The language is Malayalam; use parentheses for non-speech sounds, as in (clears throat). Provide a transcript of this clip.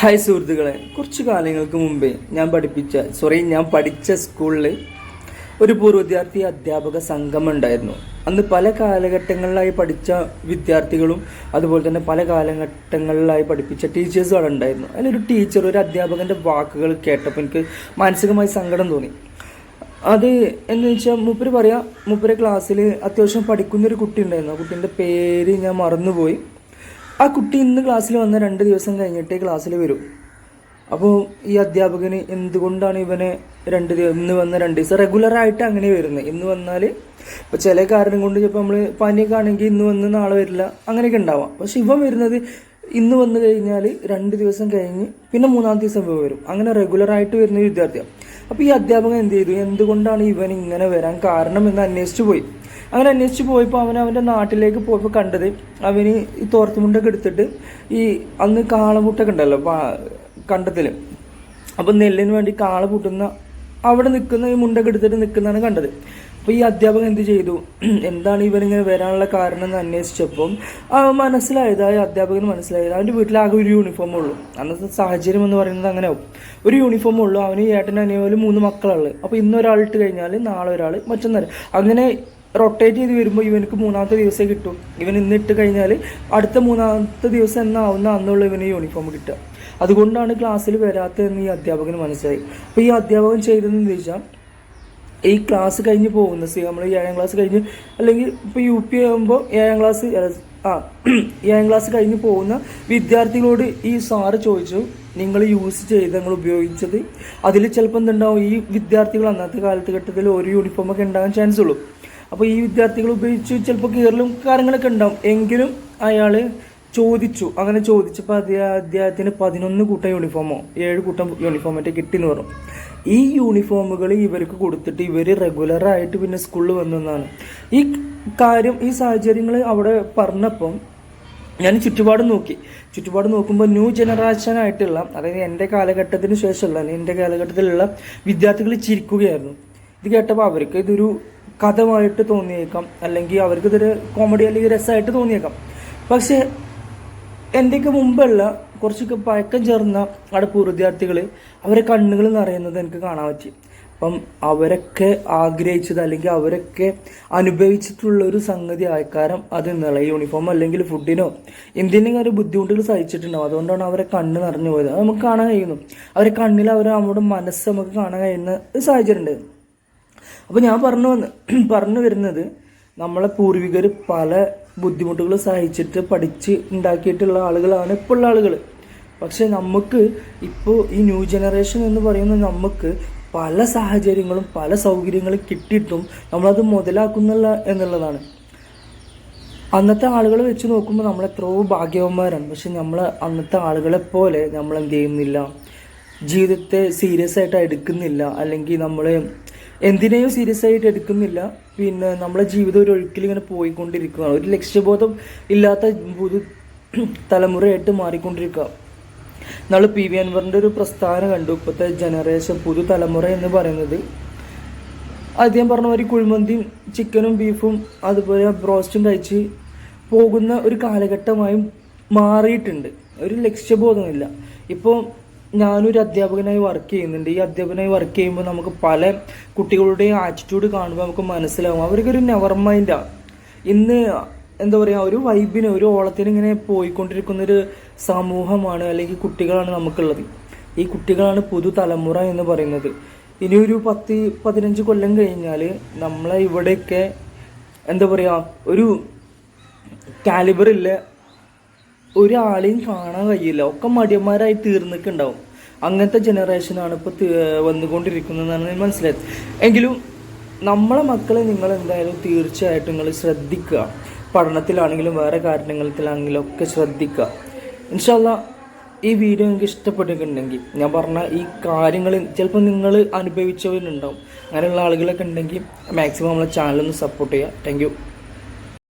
ഹായ് സുഹൃത്തുക്കളെ. കുറച്ച് കാലങ്ങൾക്ക് മുമ്പേ ഞാൻ പഠിപ്പിച്ച സോറി ഞാൻ പഠിച്ച സ്കൂളിൽ ഒരു പൂർവ വിദ്യാർത്ഥി അധ്യാപക സംഘം ഉണ്ടായിരുന്നു. അന്ന് പല കാലഘട്ടങ്ങളിലായി പഠിച്ച വിദ്യാർത്ഥികളും അതുപോലെ തന്നെ പല കാലഘട്ടങ്ങളിലായി പഠിപ്പിച്ച ടീച്ചേഴ്സും അവിടെ ഉണ്ടായിരുന്നു. അതിലൊരു ടീച്ചർ ഒരു അധ്യാപകന്റെ വാക്കുകൾ കേട്ടപ്പോൾ എനിക്ക് മാനസികമായി സങ്കടം തോന്നി. അത് എന്ന് വെച്ചാൽ മൂപ്പര് പറയാം മൂപ്പര് ക്ലാസ്സിൽ അത്യാവശ്യം പഠിക്കുന്നൊരു കുട്ടി ഉണ്ടായിരുന്നു. ആ കുട്ടീന്റെ പേര് ഞാൻ മറന്നുപോയി. ആ കുട്ടി ഇന്ന് ക്ലാസ്സിൽ വന്ന രണ്ട് ദിവസം കഴിഞ്ഞിട്ടേ ക്ലാസ്സിൽ വരും. അപ്പോൾ ഈ അധ്യാപകന് എന്തുകൊണ്ടാണ് ഇവനെ രണ്ട് ഇന്ന് വന്ന രണ്ട് ദിവസം റെഗുലറായിട്ട് അങ്ങനെ വരുന്നത്? ഇന്ന് വന്നാൽ ഇപ്പോൾ ചില കാരണം കൊണ്ട് ചിലപ്പോൾ നമ്മൾ പനിയൊക്കെ ആണെങ്കിൽ ഇന്ന് വന്ന് നാളെ വരില്ല അങ്ങനെയൊക്കെ ഉണ്ടാവാം. പക്ഷെ ഇവൻ വരുന്നത് ഇന്ന് വന്നു കഴിഞ്ഞാൽ രണ്ട് ദിവസം കഴിഞ്ഞ് പിന്നെ മൂന്നാം ദിവസം ഇവ വരും. അങ്ങനെ റെഗുലറായിട്ട് വരുന്ന വിദ്യാർത്ഥിയാണ്. അപ്പോൾ ഈ അധ്യാപകൻ എന്ത് ചെയ്തു? എന്തുകൊണ്ടാണ് ഇവൻ ഇങ്ങനെ വരാൻ കാരണം എന്ന് അന്വേഷിച്ചു പോയി. അങ്ങനെ അന്വേഷിച്ച് പോയപ്പോൾ അവൻ അവന്റെ നാട്ടിലേക്ക് പോയപ്പോൾ കണ്ടത് അവന് ഈ തോർത്തുമുണ്ടൊക്കെ എടുത്തിട്ട് ഈ അന്ന് കാളമുട്ടൊക്കെ ഉണ്ടല്ലോ കണ്ടത്തിൽ അപ്പം നെല്ലിന് വേണ്ടി കാള പൂട്ടുന്ന അവിടെ നിൽക്കുന്ന ഈ മുണ്ടൊക്കെ എടുത്തിട്ട് നിൽക്കുന്നതാണ് കണ്ടത്. അപ്പോൾ ഈ അധ്യാപകൻ എന്ത് ചെയ്തു? (clears throat) എന്താണ് ഇവനിങ്ങനെ വരാനുള്ള കാരണം എന്ന് അന്വേഷിച്ചപ്പം മനസ്സിലായത് ആ അധ്യാപകന് മനസ്സിലായത് അവന്റെ വീട്ടിലാകെ ഒരു യൂണിഫോം ഉള്ളൂ. അന്നത്തെ സാഹചര്യം എന്ന് പറയുന്നത് അങ്ങനെ ഒരു യൂണിഫോം ഉള്ളൂ അവന് ഏട്ടന്റെ അനിയോലും മൂന്ന് മക്കളുള്ളത്. അപ്പോൾ ഇന്നൊരാൾ ഇട്ട് കഴിഞ്ഞാൽ നാളെ ഒരാൾ മറ്റൊന്നര. അങ്ങനെ റൊട്ടേറ്റ് ചെയ്ത് വരുമ്പോൾ ഇവനക്ക് മൂന്നാമത്തെ ദിവസമേ കിട്ടും. ഇവൻ ഇന്ന് ഇട്ട് കഴിഞ്ഞാൽ അടുത്ത മൂന്നാമത്തെ ദിവസം എന്നാവുന്ന അന്നുള്ള ഇവന് യൂണിഫോം കിട്ടുക. അതുകൊണ്ടാണ് ക്ലാസ്സിൽ വരാത്തതെന്ന് ഈ അധ്യാപകന് മനസ്സിലായി. അപ്പോൾ ഈ അധ്യാപകൻ ചെയ്തതെന്ന് വെച്ചാൽ ഈ ക്ലാസ് കഴിഞ്ഞ് പോകുന്ന. നമ്മൾ ഏഴാം ക്ലാസ് കഴിഞ്ഞ് അല്ലെങ്കിൽ ഇപ്പോൾ യു പി ആകുമ്പോൾ ഏഴാം ക്ലാസ് ആ (clears throat) ഏഴാം ക്ലാസ് കഴിഞ്ഞ് പോകുന്ന വിദ്യാർത്ഥികളോട് ഈ സാറ് ചോദിച്ചു നിങ്ങൾ യൂസ് ചെയ്ത് നിങ്ങൾ ഉപയോഗിച്ചത്? അതിൽ ചിലപ്പോൾ എന്തുണ്ടാവും ഈ വിദ്യാർത്ഥികൾ അന്നത്തെ കാലത്ത് ഘട്ടത്തിൽ ഒരു യൂണിഫോമൊക്കെ ഉണ്ടാകാൻ ചാൻസ് ഉള്ളൂ. അപ്പോൾ ഈ വിദ്യാർത്ഥികൾ ഉപയോഗിച്ച് ചിലപ്പോൾ കീറലും കാര്യങ്ങളൊക്കെ ഉണ്ടാവും. എങ്കിലും അയാൾ ചോദിച്ചു. അങ്ങനെ ചോദിച്ചപ്പോൾ അദ്ദേഹം അദ്ദേഹത്തിന് പതിനൊന്ന് കൂട്ടം യൂണിഫോമോ ഏഴ് കൂട്ടം യൂണിഫോം മറ്റേ കിട്ടിയെന്ന് പറഞ്ഞു. ഈ യൂണിഫോമുകൾ ഇവർക്ക് കൊടുത്തിട്ട് ഇവർ റെഗുലറായിട്ട് പിന്നെ സ്കൂളിൽ വന്നതാണ്. ഈ കാര്യം ഈ സാഹചര്യങ്ങൾ അവിടെ പറഞ്ഞപ്പം ഞാൻ ചുറ്റുപാട് നോക്കി. ചുറ്റുപാട് നോക്കുമ്പോൾ ന്യൂ ജനറേഷൻ ആയിട്ടുള്ള അതായത് എന്റെ കാലഘട്ടത്തിന് ശേഷമുള്ള എന്റെ കാലഘട്ടത്തിലുള്ള വിദ്യാർത്ഥികൾ ചിരിക്കുകയായിരുന്നു. ഇത് കേട്ടപ്പോൾ അവർക്ക് ഇതൊരു കഥമായിട്ട് തോന്നിയേക്കാം. അല്ലെങ്കിൽ അവർക്ക് ഇതൊരു കോമഡി അല്ലെങ്കിൽ രസമായിട്ട് തോന്നിയേക്കാം. പക്ഷേ എന്റെയൊക്കെ മുമ്പുള്ള കുറച്ചൊക്കെ പഴക്കം ചേർന്ന പൂർവ വിദ്യാർത്ഥികൾ അവരെ കണ്ണുകൾ നിറയുന്നത് എനിക്ക് കാണാൻ പറ്റി. അപ്പം അവരൊക്കെ ആഗ്രഹിച്ചത് അല്ലെങ്കിൽ അവരൊക്കെ അനുഭവിച്ചിട്ടുള്ള ഒരു സംഗതി ആൾക്കാരം അത് എന്നുള്ള യൂണിഫോം അല്ലെങ്കിൽ ഫുഡിനോ എന്തിനും ഒരു ബുദ്ധിമുട്ടുകൾ സഹിച്ചിട്ടുണ്ടാവും. അതുകൊണ്ടാണ് അവരെ കണ്ണ് നിറഞ്ഞു പോയത്. അത് നമുക്ക് കാണാൻ കഴിയുന്നു. അവരെ കണ്ണിൽ അവർ നമ്മുടെ മനസ്സ് നമുക്ക് കാണാൻ കഴിയുന്ന ഒരു സാഹചര്യം അപ്പോൾ ഞാൻ പറഞ്ഞു വന്ന് പറഞ്ഞു വരുന്നത് നമ്മളെ പൂർവികർ പല ബുദ്ധിമുട്ടുകൾ സഹിച്ചിട്ട് പഠിച്ച് ഉണ്ടാക്കിയിട്ടുള്ള ആളുകളാണ് ഇപ്പോൾ ഉള്ള ആളുകൾ പക്ഷെ നമുക്ക് ഇപ്പോൾ ഈ ന്യൂ ജനറേഷൻ എന്ന് പറയുന്ന നമുക്ക് പല സാഹചര്യങ്ങളും പല സൗകര്യങ്ങളും കിട്ടിയിട്ടും നമ്മളത് മുതലാക്കുന്നില്ല എന്നുള്ളതാണ്. അന്നത്തെ ആളുകളെ വെച്ച് നോക്കുമ്പോൾ നമ്മൾ എത്രയോ ഭാഗ്യവന്മാരാണ്. പക്ഷെ നമ്മൾ അന്നത്തെ ആളുകളെ പോലെ നമ്മൾ എന്ത് ചെയ്യുന്നില്ല. ജീവിതത്തെ സീരിയസ് ആയിട്ട് എടുക്കുന്നില്ല. അല്ലെങ്കിൽ നമ്മൾ എന്തിനേയും സീരിയസ് ആയിട്ട് എടുക്കുന്നില്ല. പിന്നെ നമ്മളെ ജീവിതം ഒരു ഒഴുക്കിൽ ഇങ്ങനെ പോയിക്കൊണ്ടിരിക്കുകയാണ്. ഒരു ലക്ഷ്യബോധം ഇല്ലാത്ത പുതു തലമുറയായിട്ട് മാറിക്കൊണ്ടിരിക്കുക. നമ്മൾ പി വി അൻവറിന്റെ ഒരു പ്രസ്ഥാനം കണ്ടു. ഇപ്പോഴത്തെ ജനറേഷൻ പുതുതലമുറ എന്ന് പറയുന്നത്. ആദ്യം പറഞ്ഞ മാതിരി കുഴിമന്തിയും ചിക്കനും ബീഫും അതുപോലെ ബ്രോസ്റ്റും കഴിച്ച് പോകുന്ന ഒരു കാലഘട്ടമായും മാറിയിട്ടുണ്ട്. ഒരു ലക്ഷ്യബോധമില്ല. ഇപ്പോൾ ഞാനൊരു അധ്യാപകനായി വർക്ക് ചെയ്യുന്നുണ്ട്. ഈ അധ്യാപകനായി വർക്ക് ചെയ്യുമ്പോൾ നമുക്ക് പല കുട്ടികളുടെയും ആറ്റിറ്റ്യൂഡ് കാണുമ്പോൾ നമുക്ക് മനസ്സിലാവും. അവർക്കൊരു നെവർ മൈൻഡാണ് ഇന്ന് എന്താ പറയുക ഒരു വൈബിന് ഒരു ഓളത്തിന് ഇങ്ങനെ പോയിക്കൊണ്ടിരിക്കുന്ന ഒരു സമൂഹമാണ് അല്ലെങ്കിൽ കുട്ടികളാണ് നമുക്കുള്ളത്. ഈ കുട്ടികളാണ് പുതുതലമുറ എന്ന് പറയുന്നത്. ഇനി ഒരു പത്ത് പതിനഞ്ച് കൊല്ലം കഴിഞ്ഞാൽ നമ്മളെ ഇവിടെയൊക്കെ എന്താ പറയുക ഒരു കാലിബറില്ല ഒരാളെയും കാണാൻ കഴിയില്ല. ഒക്കെ മടിയന്മാരായി തീർന്നിട്ടുണ്ടാവും. അങ്ങനത്തെ ജനറേഷനാണ് ഇപ്പോൾ വന്നുകൊണ്ടിരിക്കുന്നതെന്നാണ് മനസ്സിലായത്. എങ്കിലും നമ്മളെ മക്കളെ നിങ്ങൾ എന്തായാലും തീർച്ചയായിട്ടും നിങ്ങൾ ശ്രദ്ധിക്കുക. പഠനത്തിലാണെങ്കിലും വേറെ കാര്യങ്ങളിലാണെങ്കിലും ഒക്കെ ശ്രദ്ധിക്കുക. ഇൻഷാല്ല ഈ വീഡിയോ നിങ്ങൾക്ക് ഇഷ്ടപ്പെട്ടിട്ടുണ്ടെങ്കിൽ ഞാൻ പറഞ്ഞ ഈ കാര്യങ്ങൾ ചിലപ്പോൾ നിങ്ങൾ അനുഭവിച്ചവരുണ്ടാവും. അങ്ങനെയുള്ള ആളുകളൊക്കെ ഉണ്ടെങ്കിൽ മാക്സിമം നമ്മളെ ചാനലൊന്ന് സപ്പോർട്ട് ചെയ്യുക. താങ്ക്